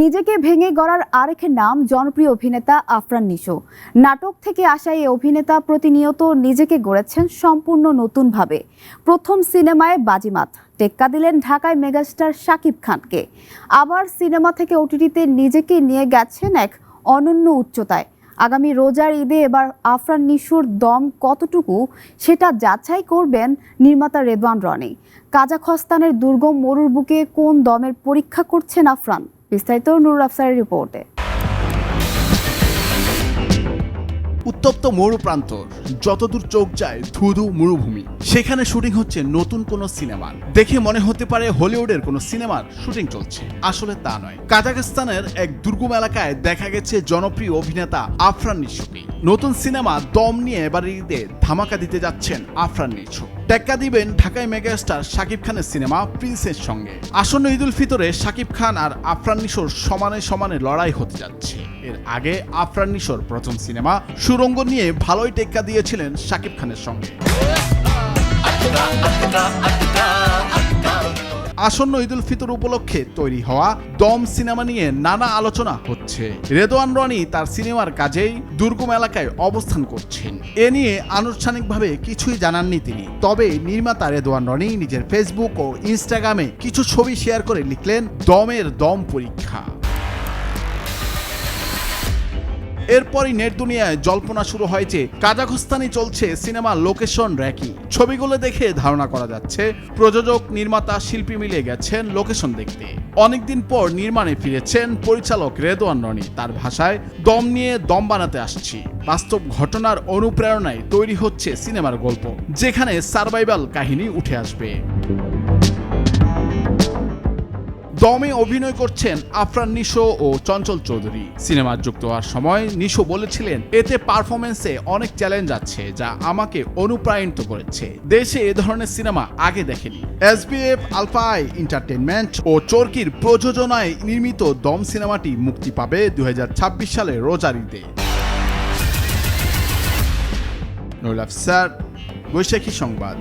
নিজেকে ভেঙে গড়ার আরেক নাম জনপ্রিয় অভিনেতা আফরান নিশো। নাটক থেকে আসা এই অভিনেতা প্রতিনিয়ত নিজেকে গড়েছেন সম্পূর্ণ নতুনভাবে। প্রথম সিনেমায় বাজিমাত, টেক্কা দিলেন ঢাকায় মেগাস্টার শাকিব খানকে। আবার সিনেমা থেকে ওটিটিতে নিজেকে নিয়ে গেছেন এক অনন্য উচ্চতায়। আগামী রোজার ঈদে এবার আফরান নিশুর দম কতটুকু সেটা যাচাই করবেন নির্মাতা রেদওয়ান রনি। কাজাখস্তানের দুর্গম মরুর বুকে কোন দমের পরীক্ষা করছেন আফরান? বিস্তারিত নুর আফসারের রিপোর্টে। উত্তপ্ত মরু প্রান্ত, যতদূর চোখ যায় ধুধু মরুভূমি। সেখানে শুটিং হচ্ছে নতুন কোনো সিনেমার দেখে মনে হতে পারে হলিউডের কোনো সিনেমার শুটিং চলছে। আসলে তা নয়। কাজাকিস্তানের এক দুর্গম এলাকায় দেখা গেছে জনপ্রিয় অভিনেতা আফরান নিশোকে নতুন সিনেমা দম নিয়ে এবার ঈদে ধামাকা দিতে যাচ্ছেন আফরান নিশো টেক্কা দিবেন ঢাকায় মেগাস্টার শাকিব খানের সিনেমা প্রিন্সের সঙ্গে। আসন্ন ঈদুল ফিতরে শাকিব খান আর আফরান নিশোর সমানে সমানে লড়াই হতে যাচ্ছে। এর আগে আফরান নিশোর প্রথম সিনেমা সুরঙ্গ নিয়ে ভালোই টেক্কা দিয়েছিলেন শাকিব খানের সঙ্গে। আসন্ন ঈদুল ফিতর উপলক্ষে তৈরি হওয়া দম সিনেমা নিয়ে নানা আলোচনা হচ্ছে। রেদোয়ান রনি তার সিনেমার কাজেই দুর্গম এলাকায় অবস্থান করছেন। এ নিয়ে আনুষ্ঠানিকভাবে কিছুই জানাননি তিনি। তবে নির্মাতা রেদোয়ান রনি নিজের ফেসবুক ও ইনস্টাগ্রামে কিছু ছবি শেয়ার করে লিখলেন, দমের দম পরীক্ষা। এরপরই নেট দুনিয়ায় জল্পনা শুরু হয়েছে কাজাখস্তানে চলছে সিনেমা লোকেশন র্যাকি। ছবিগুলো দেখে ধারণা করা যাচ্ছে, প্রযোজক, নির্মাতা, শিল্পী মিলে গেছেন লোকেশন দেখতে। অনেকদিন পর নির্মাণে ফিরেছেন পরিচালক রেদোয়ান রনি। তার ভাষায়, দম নিয়ে দম বানাতে আসছি। বাস্তব ঘটনার অনুপ্রেরণায় তৈরি হচ্ছে সিনেমার গল্প, যেখানে সার্ভাইভাল কাহিনী উঠে আসবে। দমে অভিনয় করছেন আফরান নিশো ও চঞ্চল চৌধুরী। সিনেমা যুক্ত হওয়ার সময় নিশো বলেছিলেন, এতে পারফরমেন্সে অনেক চ্যালেঞ্জ আছে যা আমাকে অনুপ্রাণিত করেছে। দেশে এ ধরনের সিনেমা আগে দেখেনি। এসবিএফ, আলফাই এন্টারটেনমেন্ট ও চরকির প্রযোজনায় নির্মিত দম সিনেমাটি মুক্তি পাবে দু হাজার ছাব্বিশ সালে রোজার ঈদে নৈল আফসার বৈশাখী সংবাদ।